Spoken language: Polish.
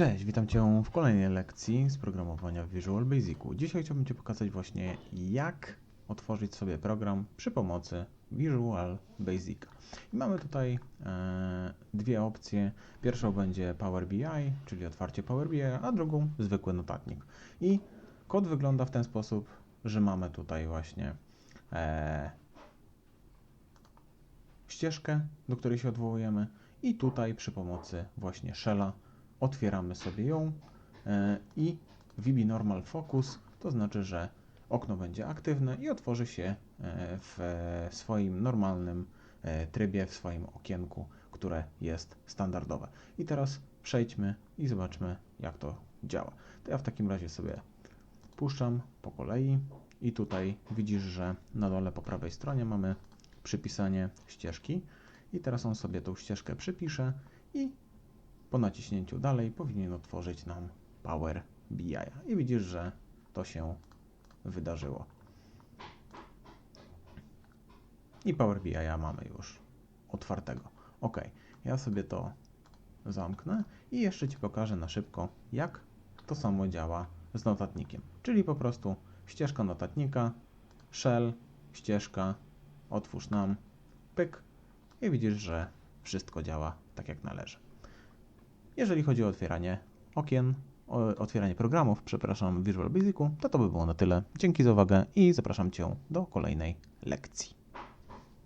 Cześć, witam Cię w kolejnej lekcji z programowania w Visual Basicu. Dzisiaj chciałbym Ci pokazać właśnie jak otworzyć sobie program przy pomocy Visual Basica. I mamy tutaj e, dwie opcje. Pierwszą będzie Power BI, czyli otwarcie Power BI, a drugą zwykły notatnik. I kod wygląda w ten sposób, że mamy tutaj właśnie e, ścieżkę, do której się odwołujemy i tutaj przy pomocy właśnie shella otwieramy sobie ją e, i VB Normal Focus to znaczy, że okno będzie aktywne i otworzy się e, w swoim normalnym e, trybie, w swoim okienku, które jest standardowe. I teraz przejdźmy i zobaczmy, jak to działa. To ja w takim razie sobie puszczam po kolei i tutaj widzisz, że na dole po prawej stronie mamy przypisanie ścieżki i teraz on sobie tą ścieżkę przypisze i po naciśnięciu dalej powinien otworzyć nam Power BI. I widzisz, że to się wydarzyło. I Power BI mamy już otwartego. Ok, ja sobie to zamknę i jeszcze Ci pokażę na szybko, jak to samo działa z notatnikiem. Czyli po prostu ścieżka notatnika, shell, ścieżka, otwórz nam, pyk i widzisz, że wszystko działa tak jak należy. Jeżeli chodzi o otwieranie okien, o otwieranie programów, przepraszam, w Visual Basicu, to to by było na tyle. Dzięki za uwagę i zapraszam Cię do kolejnej lekcji.